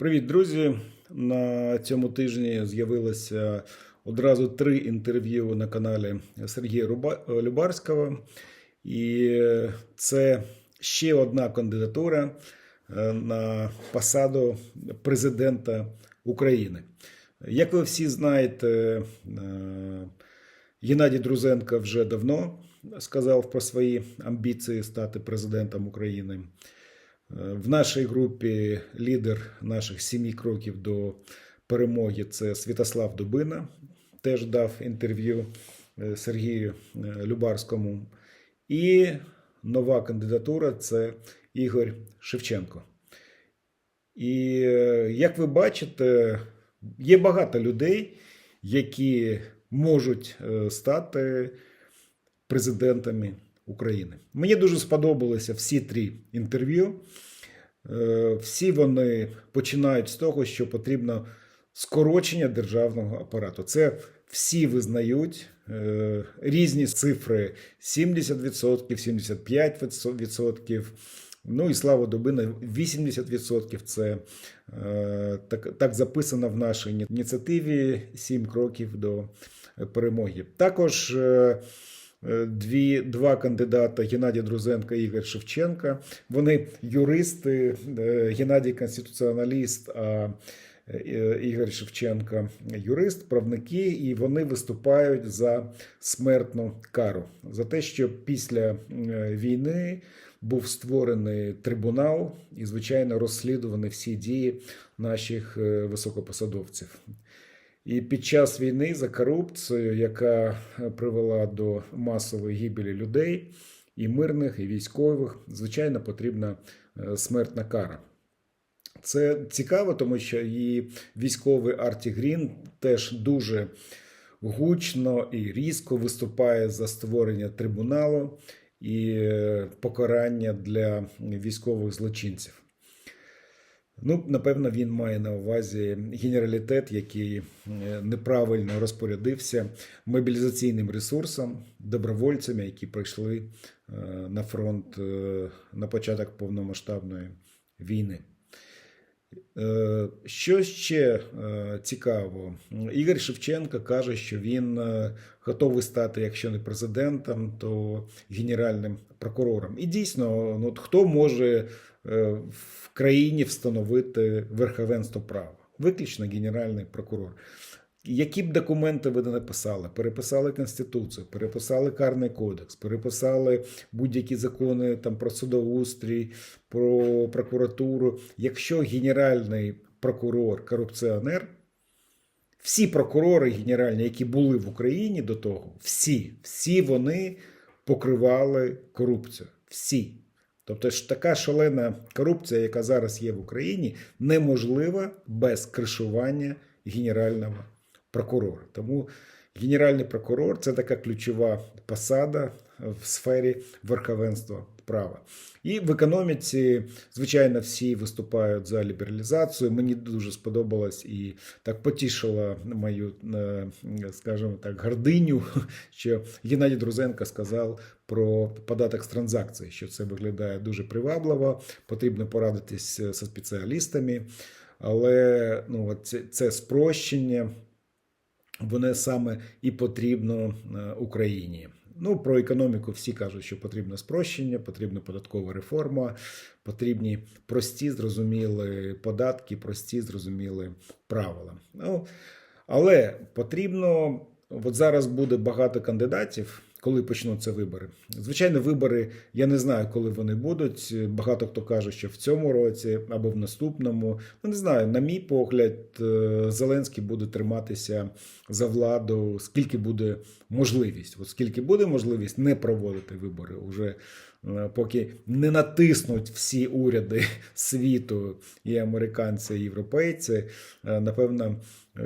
Привіт, друзі! На цьому тижні з'явилося одразу три інтерв'ю на каналі Сергія Любарського. І це ще одна кандидатура е, на посаду президента України. Як ви всі знаєте, е, Геннадій Друзенко вже давно сказав про свої амбіції стати президентом України. В нашій групі лідер наших сімі кроків до перемоги це Святослав Дубина. Теж дав інтерв'ю е, Сергію е, Любарському. І нова кандидатура це Ігор Шевченко. І е, як ви бачите, є багато людей, які можуть стати президентами України. Мені дуже сподобалися всі три інтерв'ю. Е, Всі вони починають з того, що потрібно скорочення державного апарату. Це всі визнають е, різні цифри: 70%, 75%. Ну і слава Дубина, 80% це е, так, так записано в нашій ініціативі «Сім кроків до перемоги. Також дві, два кандидата Геннадій Друзенко і Ігор Шевченка. Вони юристи, е, Геннадій конституціоналіст, а е, Ігор Шевченко юрист, правники, і вони виступають за смертну кару, за те, що після е, війни був створений трибунал і, звичайно, розслідувані всі дії наших е, високопосадовців. І під час війни за корупцію, яка привела до масової гибелі людей, і мирних, і військових, звичайно, потрібна е, смертна кара. Це цікаво, тому що і військовий Арті Грін теж дуже гучно і різко виступає за створення трибуналу і е, покарання для військових злочинців. Ну, напевно, він має на увазі генералітет, який е, неправильно розпорядився мобілізаційним ресурсом, добровольцями, які прийшли е, на фронт е, на початок повномасштабної війни. Е, Що ще е, цікаво, Ігор Шевченко каже, що він е, готовий стати, якщо не президентом, то генеральним прокурором. І дійсно, ну, хто може в країні встановити верховенство права? Виключно генеральний прокурор. Які б документи ви не написали? Переписали Конституцію, переписали Карний кодекс, переписали будь-які закони там, про судоустрій, про прокуратуру. Якщо генеральний прокурор корупціонер, всі прокурори генеральні, які були в Україні до того, всі, всі вони покривали корупцію. Всі. Тобто ж така шалена корупція, яка зараз є в Україні, неможлива без кришування генерального прокурора. Тому генеральний прокурор це така ключова посада в сфері верховенства права. І в економіці, звичайно, всі виступають за лібералізацію. Мені дуже сподобалось і так потішила мою, е, скажімо так, гординю, що Геннадій Друзенко сказав про податок з транзакцій, що це виглядає дуже привабливо, потрібно порадитись зі спеціалістами. Але ну, це, це спрощення, воно саме і потрібно е, Україні. Ну, про економіку всі кажуть, що потрібно спрощення, потрібна податкова реформа, потрібні прості, зрозуміли податки, прості, зрозуміли правила. Ну, але потрібно, от зараз буде багато кандидатів, коли почнуться вибори. Звичайно, вибори, я не знаю, коли вони будуть. Багато хто каже, що в цьому році або в наступному. Ну, не знаю, на мій погляд, е, Зеленський буде триматися за владу, скільки буде можливість. От скільки буде можливість не проводити вибори, уже е, поки не натиснуть всі уряди світу, і американці, і європейці, е, напевно,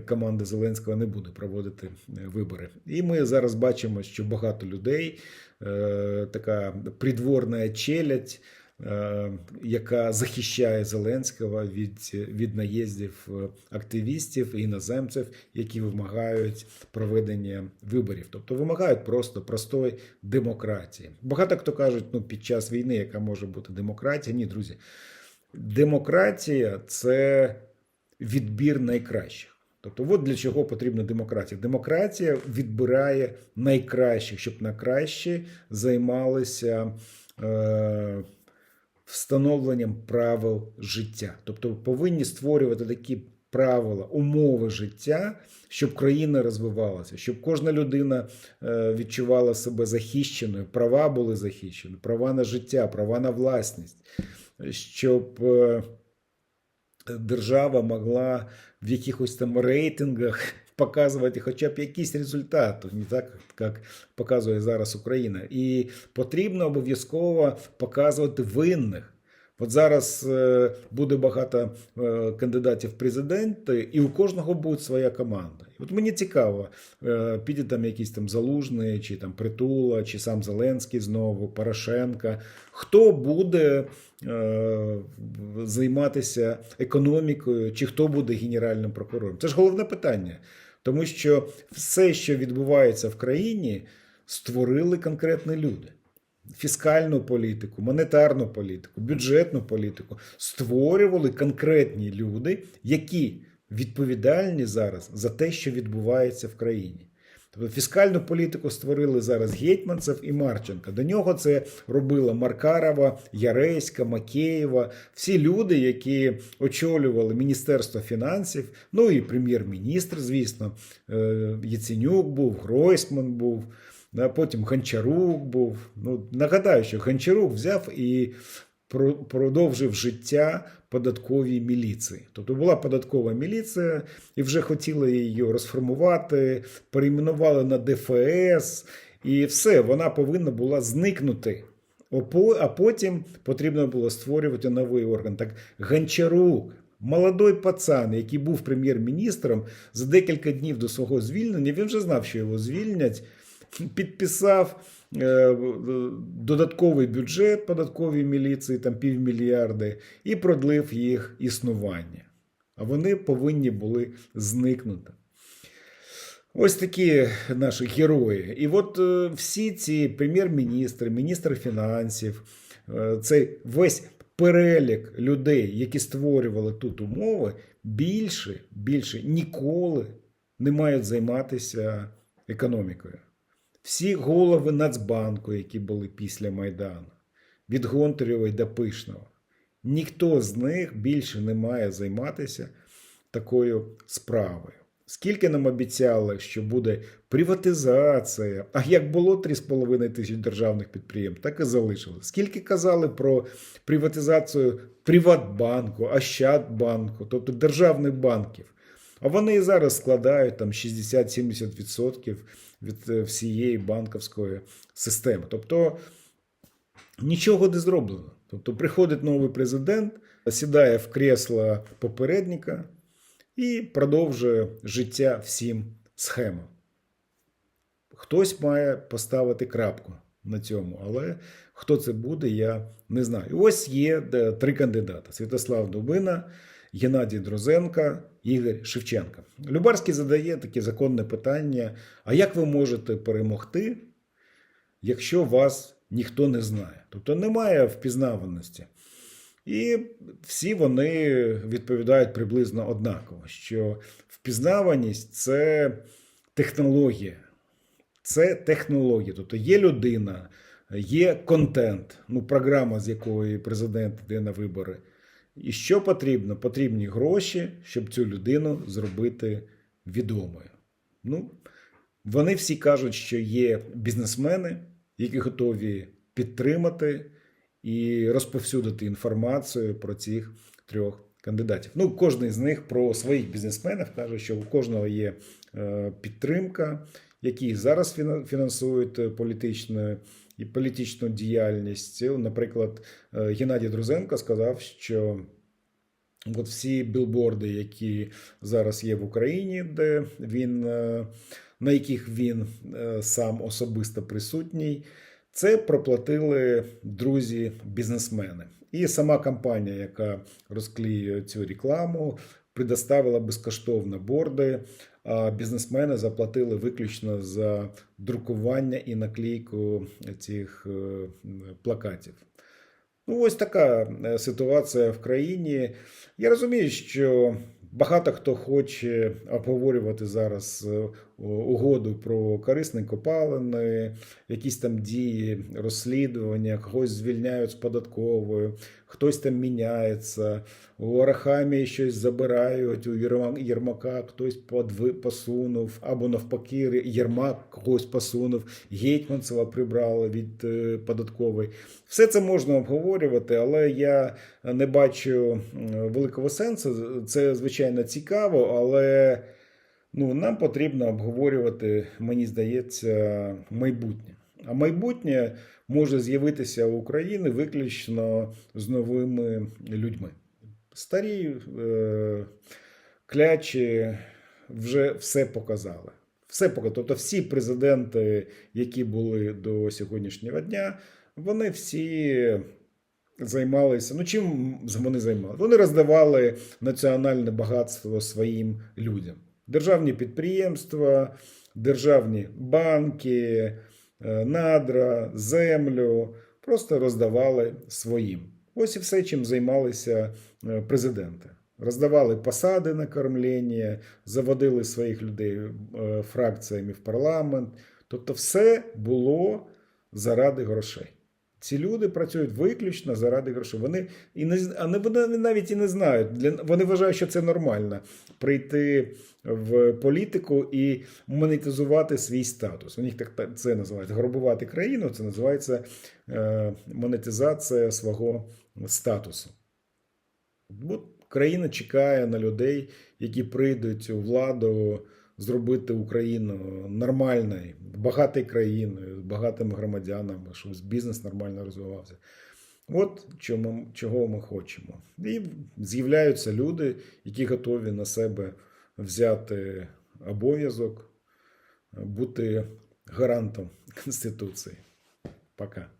команда Зеленського не буде проводити е, вибори. І ми зараз бачимо, що багато людей, е, така придворна челядь, е, яка захищає Зеленського від, від наїздів активістів і іноземців, які вимагають проведення виборів, тобто вимагають просто простої демократії. Багато хто кажуть, ну під час війни, яка може бути демократія. Ні, друзі, демократія це відбір найкращих. Тобто, от для чого потрібна демократія. Демократія відбирає найкращих, щоб на краще займалися е, встановленням правил життя. Тобто повинні створювати такі правила, умови життя, щоб країна розвивалася, щоб кожна людина е, відчувала себе захищеною, права були захищені, права на життя, права на власність, щоб е, держава могла в якихось там рейтингах показувати хоча б якісь результати, не так, як показує зараз Україна. І потрібно обов'язково показувати винних. От зараз е, буде багато е, кандидатів в президенти, і у кожного буде своя команда. От мені цікаво, е, піде там якийсь там Залужний, чи там Притула, чи сам Зеленський знову, Порошенка. Хто буде займатися економікою, чи хто буде генеральним прокурором? Це ж головне питання. Тому що все, що відбувається в країні, створили конкретні люди. Фіскальну політику, монетарну політику, бюджетну політику створювали конкретні люди, які відповідальні зараз за те, що відбувається в країні. Тобто фіскальну політику створили зараз Гетьманцев і Марченка. До нього це робила Маркарова, Яреська, Макеєва, всі люди, які очолювали Міністерство фінансів, ну і прем'єр-міністр, звісно, е, Яценюк був, Гройсман був. Потім Гончарук був. Ну, нагадаю, що Гончарук взяв і продовжив життя податковій міліції. Тобто була податкова міліція, і вже хотіли її розформувати, перейменували на ДФС, і все, вона повинна була зникнути. А потім потрібно було створювати новий орган. Так Гончарук, молодой пацан, який був прем'єр-міністром, за декілька днів до свого звільнення, він вже знав, що його звільнять підписав е, додатковий бюджет податковій міліції, там півмільярди, і продлив їх існування. А вони повинні були зникнути. Ось такі наші герої. І от е, всі ці прем'єр-міністри, міністр фінансів, е, цей весь перелік людей, які створювали тут умови, більше, більше ніколи не мають займатися економікою. Всі голови Нацбанку, які були після Майдану, від Гонтарєвої до Пишного, ніхто з них більше не має займатися такою справою. Скільки нам обіцяли, що буде приватизація, а як було 3,5 тисяч державних підприємств, так і залишилось. Скільки казали про приватизацію Приватбанку, Ощадбанку, тобто державних банків. А вони і зараз складають там 60-70% від е, всієї банківської системи. Тобто нічого не зроблено. Тобто приходить новий президент, сідає в кресло попередника і продовжує життя всім схемам. Хтось має поставити крапку на цьому, але хто це буде, я не знаю. Ось є три кандидати: Святослав Дубина, Геннадій Дрозенка, Ігор Шевченка. Любарський задає таке законне питання: а як ви можете перемогти, якщо вас ніхто не знає? Тобто немає впізнаваності. І всі вони відповідають приблизно однаково, що впізнаваність це технологія. Це технологія. Тобто є людина, є контент, ну, програма, з якої президент йде на вибори. І що потрібно? Потрібні гроші, щоб цю людину зробити відомою. Ну, вони всі кажуть, що є бізнесмени, які готові підтримати і розповсюдити інформацію про цих трьох кандидатів. Ну, кожен з них про своїх бізнесменів каже, що у кожного є е, підтримка, які зараз фіна- фінансують е, політичну і політичну діяльність. Наприклад, е, Геннадій Друзенко сказав, що От всі білборди, які зараз є в Україні, де він, е, на яких він е, сам особисто присутній, це проплатили друзі-бізнесмени. І сама компанія, яка розклеює цю рекламу, предоставила безкоштовно борди, а бізнесмени заплатили виключно за друкування і наклейку цих е, плакатів. Ну, ось така е, ситуація в країні. Я розумію, що Багато хто хоче обговорювати зараз е, угоду про корисні копалини, якісь там дії, розслідування, когось звільняють з податкової, хтось там міняється, у Арахамії щось забирають, у Єрмака хтось посунув, або навпаки, Єрмак когось посунув, Гетьманцева прибрали від е, податкової. Все це можна обговорювати, але я не бачу великого сенсу. Це звичайно цікаво, але ну, нам потрібно обговорювати, мені здається, майбутнє. А майбутнє може з'явитися у України виключно з новими людьми. Старі е, клячі вже все показали. Все показали. Тобто всі президенти, які були до сьогоднішнього дня, вони всі займалися. Ну, чим вони займалися? Вони роздавали національне багатство своїм людям. Державні підприємства, державні банки, надра, землю просто роздавали своїм. Ось і все, чим займалися е, президенти. Роздавали посади на кормлення, заводили своїх людей е, фракціями в парламент. Тобто, все було заради грошей. Ці люди працюють виключно заради грошей. Вони і не вони навіть і не знають. Для вони вважають, що це нормально прийти в політику і монетизувати свій статус. У них так це називається грабувати країну. Це називається е, монетизація свого статусу. От країна чекає на людей, які прийдуть у владу зробити Україну нормальною, багатою країною, з багатими громадянами, щоб бізнес нормально розвивався. От чому, чого ми хочемо. І з'являються люди, які готові на себе взяти обов'язок бути гарантом Конституції. Пока.